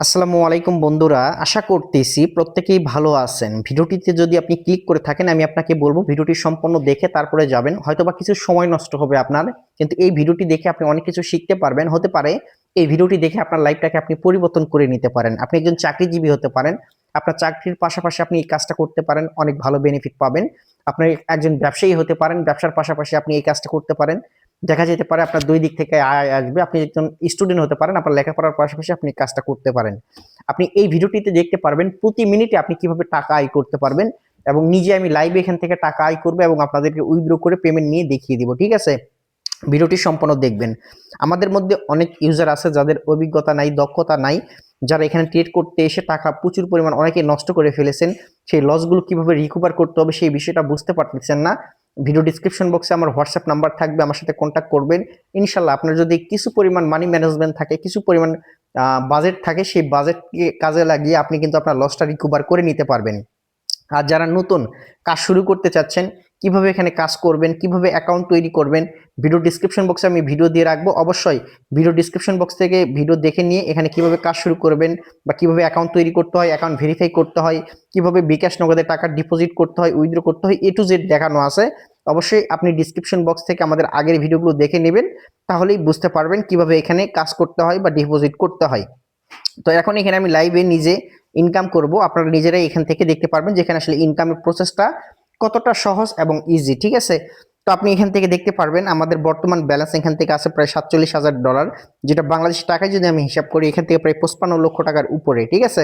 আসসালামু আলাইকুম বন্ধুরা, আশা করতেছি প্রত্যেকেই ভালো আছেন। ভিডিওটিতে যদি আপনি ক্লিক করে থাকেন, আমি আপনাকে বলব ভিডিওটি সম্পূর্ণ দেখে তারপরে যাবেন। হয়তোবা কিছু সময় নষ্ট হবে আপনার, কিন্তু এই ভিডিওটি দেখে আপনি অনেক কিছু শিখতে পারবেন। হতে পারে এই ভিডিওটি দেখে আপনার লাইফটাকে আপনি পরিবর্তন করে নিতে পারেন। আপনি একজন চাকরিজীবী হতে পারেন, আপনার চাকরির পাশাপাশি আপনি এই কাজটা করতে পারেন, অনেক ভালো বেনিফিট পাবেন। আপনি একজন ব্যবসায়ী হতে পারেন, ব্যবসার পাশাপাশি আপনি এই কাজটা করতে পারেন। দেখা যেতে পারে আপনার দুই দিক থেকে আয় আসবে। আপনি একজন স্টুডেন্ট হতে পারেন, আপনার লেখাপড়ার পাশাপাশি আপনি কাজটা করতে পারেন। আপনি এই ভিডিওটিতে দেখতে পারবেন প্রতি মিনিটে আপনি কীভাবে টাকা আয় করতে পারবেন এবং নিজে আমি লাইভে এখান থেকে টাকা আয় করব এবং আপনাদেরকে উইথড্র করে পেমেন্ট নিয়ে দেখিয়ে দিব, ঠিক আছে? ভিডিওটি সম্পূর্ণ দেখবেন। আমাদের মধ্যে অনেক ইউজার আছে যাদের অভিজ্ঞতা নাই, দক্ষতা নাই। যারা এখানে ট্রেড করতে এসে টাকা প্রচুর পরিমাণ অনেকে নষ্ট করে ফেলেছেন। সেই লসগুলো কীভাবে রিকভার করতে হবে সেই বিষয়টা বুঝতে পারতেছেন না। ভিডিও ডিসক্রিপশন বক্সে আমার হোয়াটসঅ্যাপ নাম্বার থাকবে, আমার সাথে কন্ট্যাক্ট করবেন। ইনশাল্লাহ আপনার যদি কিছু পরিমাণ মানি ম্যানেজমেন্ট থাকে, কিছু পরিমাণ বাজেট থাকে, সেই বাজেটকে কাজে লাগিয়ে আপনি কিন্তু আপনার লসটা রিকভার করে নিতে পারবেন। আর যারা নতুন কাজ শুরু করতে চাচ্ছেন কীভাবে এখানে কাজ করবেন, কীভাবে অ্যাকাউন্ট তৈরি করবেন ভিডিও ডিসক্রিপশন বক্সে আমি ভিডিও দিয়ে রাখব। অবশ্যই ভিডিও ডিসক্রিপশন বক্স থেকে ভিডিও দেখে নিয়ে এখানে কীভাবে কাজ শুরু করবেন বা কীভাবে অ্যাকাউন্ট তৈরি করতে হয় অ্যাকাউন্ট ভেরিফাই করতে হয়, কীভাবে বিকাশ নগদে টাকা ডিপোজিট করতে হয় উইথড্র করতে হয় এ টু জেড দেখানো আছে। অবশ্যই আপনি ডিসক্রিপশন বক্স থেকে আমাদের আগের ভিডিওগুলো দেখে নেবেন, তাহলেই বুঝতে পারবেন কীভাবে এখানে কাজ করতে হয় বা ডিপোজিট করতে হয়। তো এখন এখানে আমি লাইভে নিজে ইনকাম করব। আপনারা নিজেরাই এখান থেকে দেখতে পারবেন যেখানে আসলে ইনকামের প্রসেসটা কতটা সহজ এবং ইজি ঠিক আছে? তো আপনি এখান থেকে দেখতে পারবেন, আমাদের বর্তমান ব্যালেন্স এখান থেকে আছে প্রায় সাতচল্লিশ হাজার ডলার যেটা বাংলাদেশ টাকায় যদি আমি হিসাব করি, এখান থেকে প্রায় পঁচপান্ন লক্ষ টাকার উপরে, ঠিক আছে?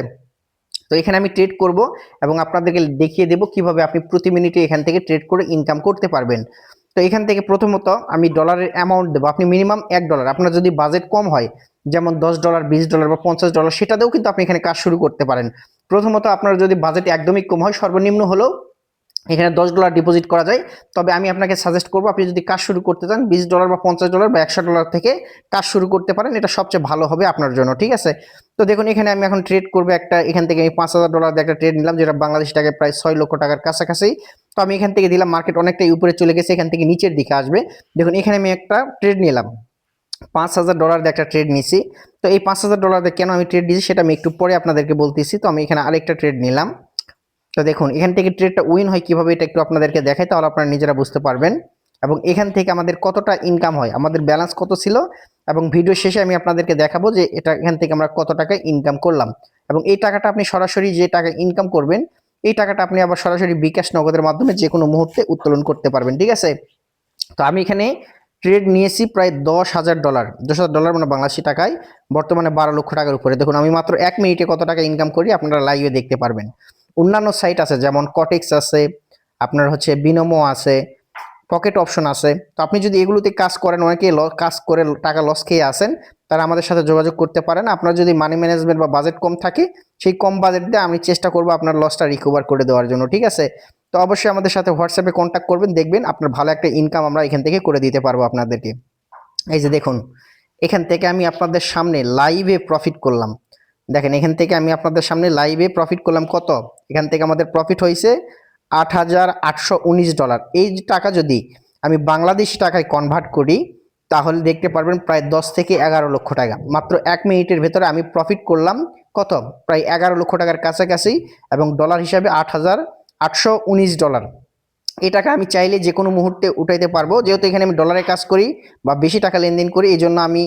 তো এখানে আমি ট্রেড করব এবং আপনাদেরকে দেখিয়ে দেব কীভাবে আপনি প্রতি মিনিটে এখান থেকে ট্রেড করে ইনকাম করতে পারবেন। তো এখান থেকে প্রথমত আমি ডলারের অ্যামাউন্ট দেবো, আপনি মিনিমাম এক ডলার আপনার যদি বাজেট কম হয়, যেমন দশ ডলার বিশ ডলার বা পঞ্চাশ ডলার সেটাতেও কিন্তু আপনি এখানে কাজ শুরু করতে পারেন। প্রথমত আপনার যদি বাজেট একদমই কম হয়, সর্বনিম্ন হলেও এখানে দশ ডলার ডিপোজিট করা যায়। তবে আমি আপনাকে সাজেস্ট করব, আপনি যদি কাজ শুরু করতে চান, বিশ ডলার বা পঞ্চাশ ডলার বা একশো ডলার থেকে কাজ শুরু করতে পারেন, এটা সবচেয়ে ভালো হবে আপনার জন্য, ঠিক আছে? তো দেখুন, এখানে আমি এখন ট্রেড করব একটা, এখান থেকে আমি পাঁচ হাজার ডলার একটা ট্রেড নিলাম, যেটা বাংলাদেশ টাকায় প্রায় ছয় লক্ষ টাকার কাছাকাছি। তো আমি এখান থেকে দিলাম মার্কেট অনেকটাই উপরে চলে গেছে, এখান থেকে নিচের দিকে আসবে। দেখুন, এখানে আমি একটা ট্রেড নিলাম। পাঁচ হাজার ডলার দিয়ে একটা ট্রেড নিছি। তো এই পাঁচ হাজার ডলার দিয়ে কেন আমি ট্রেড দিয়েছি সেটা আমি একটু পরে আপনাদেরকে বলতেছি। তো আমি এখানে আরেকটা ট্রেড নিলাম। তো দেখুন, এখান থেকে ট্রেডটা উইন হয় কীভাবে এটা একটু আপনাদেরকে দেখাই, তাহলে আপনারা নিজেরা বুঝতে পারবেন। এবং এখান থেকে আমাদের কতটা ইনকাম হয়, আমাদের ব্যালেন্স কত ছিল, এবং ভিডিও শেষে আমি আপনাদেরকে দেখাবো যে এটা এখান থেকে আমরা কত টাকা ইনকাম করলাম। এবং এই টাকাটা আপনি সরাসরি যে টাকা ইনকাম করবেন, এই টাকাটা আপনি আবার সরাসরি বিকাশ নগদের মাধ্যমে যে কোনো মুহূর্তে উত্তোলন করতে পারবেন, ঠিক আছে? তো আমি এখানে ট্রেড নিয়েছি প্রায় দশ হাজার ডলার দশ হাজার ডলার মানে বাংলাদেশি টাকায়, বর্তমানে বারো লক্ষ টাকার উপরে। দেখুন, আমি মাত্র এক মিনিটে কত টাকা ইনকাম করি, আপনারা লাইভে দেখতে পারবেন। অন্যান্য সাইট আছে, যেমন কটেক্স আছে, আপনার হচ্ছে বিনমো আছে পকেট অপশন আছে। তো আপনি যদি এগুলোতে কাজ করেন, অনেকে কাজ করে টাকা লস খেয়ে আসেন, তারা আমাদের সাথে যোগাযোগ করতে পারেন। আপনার যদি মানি ম্যানেজমেন্ট বা বাজেট কম থাকে, সেই কম বাজেট দিয়ে আমি চেষ্টা করব আপনার লসটা রিকভার করে দেওয়ার জন্য, ঠিক আছে? তো অবশ্যই আমাদের সাথে হোয়াটসঅ্যাপে কন্ট্যাক্ট করবেন, দেখবেন আপনার ভালো একটা ইনকাম আমরা এখান থেকে করে দিতে পারব আপনাদেরকে। এই যে দেখুন, এখান থেকে আমি আপনাদের সামনে লাইভে প্রফিট করলাম। দেখেন, এখান থেকে আমি আপনাদের সামনে লাইভে প্রফিট করলাম কত? এখান থেকে আমাদের প্রফিট হয়েছে আট হাজার আটশো উনিশ ডলার এই টাকা যদি আমি বাংলাদেশি টাকায় কনভার্ট করি, তাহলে দেখতে পারবেন প্রায় দশ থেকে এগারো লক্ষ টাকা। মাত্র এক মিনিটের ভেতরে আমি প্রফিট করলাম কত? প্রায় এগারো লক্ষ টাকার কাছাকাছি এবং ডলার হিসাবে আট হাজার আটশো উনিশ ডলার এই টাকা আমি চাইলে যে কোনো মুহূর্তে উঠাইতে পারব। যেহেতু এখানে আমি ডলারে কাজ করি বা বেশি টাকা লেনদেন করি এই জন্য আমি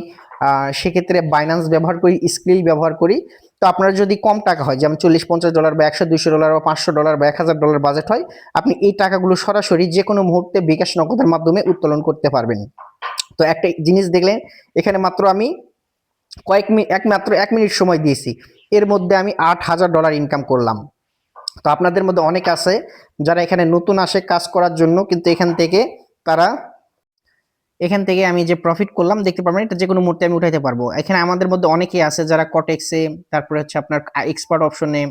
সেক্ষেত্রে বাইন্যান্স ব্যবহার করি স্ক্রিল ব্যবহার করি। তো আপনার যদি কম টাকা হয়, যেমন চল্লিশ, পঞ্চাশ ডলার বা একশো, দুইশো ডলার বা পাঁচশো ডলার বা এক হাজার ডলার বাজেট হয়, আপনি এই টাকাগুলো সরাসরি যে কোনো মুহূর্তে বিকাশ নগদের মাধ্যমে উত্তোলন করতে পারবেন। তো একটা জিনিস দেখলেন, এখানে মাত্র আমি কয়েক মিনিট এক মাত্র এক মিনিট সময় দিয়েছি। এর মধ্যে আমি আট হাজার ডলার ইনকাম করলাম। তো আপনাদের মধ্যে অনেক আছে, যারা এখানে নতুন আসে কাজ করার জন্য, কিন্তু এখান থেকে তারা এখান থেকে আমি যে প্রফিট করলাম, দেখতে পারবেন, এটা যে কোনো মুহূর্তে আমি উঠাইতে পারব। এখানে আমাদের মধ্যে অনেকেই আছে যারা কটেক্সে তারপরে হচ্ছে আপনার এক্সপার্ট অপশনে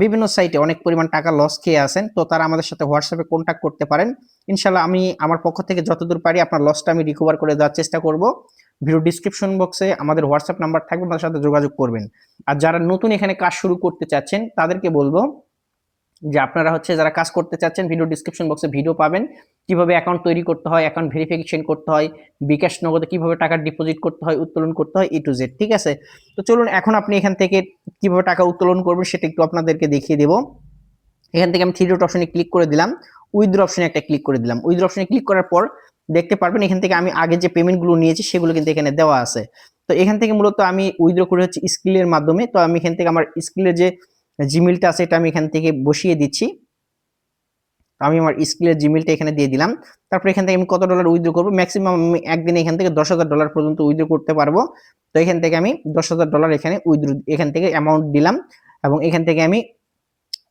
বিভিন্ন সাইটে অনেক পরিমাণ টাকা লস খেয়ে আসেন তো তারা আমাদের সাথে হোয়াটসঅ্যাপে কন্ট্যাক্ট করতে পারেন। ইনশাল্লাহ আমি আমার পক্ষ থেকে যতদূর পারি আপনার লসটা আমি রিকভার করে দেওয়ার চেষ্টা করব। ভিডিও ডিসক্রিপশন বক্সে আমাদের হোয়াটসঅ্যাপ নাম্বার থাকবে, আমাদের সাথে যোগাযোগ করবেন। আর যারা নতুন এখানে কাজ শুরু করতে চাচ্ছেন, তাদেরকে বলব যে আপনারা হচ্ছে যারা কাজ করতে চাচ্ছেন ভিডিও ডিসক্রিপশন বক্সে ভিডিও পাবেন। কীভাবে অ্যাকাউন্ট তৈরি করতে হয় অ্যাকাউন্ট ভেরিফিকেশন করতে হয়, বিকাশ নগদে কীভাবে টাকা ডিপোজিট করতে হয়, উত্তোলন করতে হয় ই টু জেড ঠিক আছে? তো চলুন, এখন আপনি এখান থেকে কীভাবে টাকা উত্তোলন করবেন সেটা একটু আপনাদেরকে দেখিয়ে দেবো। এখান থেকে আমি থ্রি ডট অপশনে ক্লিক করে দিলাম। উইথড্র অপশনে একটা ক্লিক করে দিলাম। উইথড্র অপশনে ক্লিক করার পর দেখতে পারবেন এখান থেকে আমি আগে যে পেমেন্টগুলো নিয়েছি সেগুলো কিন্তু এখানে দেওয়া আছে। তো এখান থেকে মূলত আমি উইথড্র করে হচ্ছে স্কিলের মাধ্যমে, তো আমি এখান থেকে আমার স্কিলের যে জিমেলটা আছে, এটা আমি এখান থেকে বসিয়ে দিচ্ছি। আমি আমার স্কিলের জিমেলটা এখানে দিয়ে দিলাম। তারপর এখান থেকে আমি কত ডলার উইথড্র করব? ম্যাক্সিমাম আমি একদিনে এখান থেকে দশ হাজার ডলার পর্যন্ত উইথড্র করতে পারব। তো এখান থেকে আমি দশ হাজার ডলার এখানে উইথড্র এখান থেকে অ্যামাউন্ট দিলাম এবং এখান থেকে আমি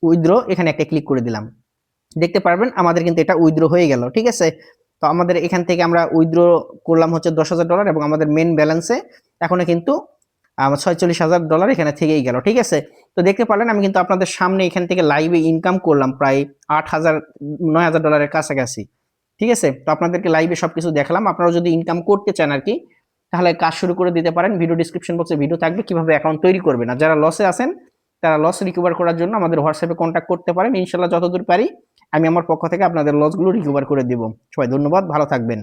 উইথড্র এখানে একটা ক্লিক করে দিলাম। দেখতে পারবেন, আমাদের কিন্তু এটা উইথড্র হয়ে গেল, ঠিক আছে? তো আমাদের এখান থেকে আমরা উইথড্র করলাম হচ্ছে দশ হাজার ডলার এবং আমাদের মেন ব্যালেন্সে এখনও কিন্তু ছয়চল্লিশ হাজার ডলার এখানে থেকেই গেল, ঠিক আছে? তো দেখতে পারলেন, আমি কিন্তু আপনাদের সামনে এখান থেকে লাইভে ইনকাম করলাম প্রায় আট হাজার, নয় হাজার ডলারের কাছাকাছি, ঠিক আছে? তো আপনাদেরকে লাইভে সবকিছু দেখালাম, আপনারা যদি ইনকাম করতে চান আর কি, তাহলে কাজ শুরু করে দিতে পারেন। ভিডিও ডিসক্রিপশন বক্সে ভিডিও থাকবে, কীভাবে অ্যাকাউন্ট তৈরি করবেন। আর যারা লসে আছেন, তারা লস রিকভার করার জন্য আমাদের হোয়াটসঅ্যাপে কন্ট্যাক্ট করতে পারেন। ইনশাল্লাহ যতদূর পারি, আমি আমার পক্ষ থেকে আপনাদের লসগুলো রিকভার করে দিব। সবাই ধন্যবাদ, ভালো থাকবেন।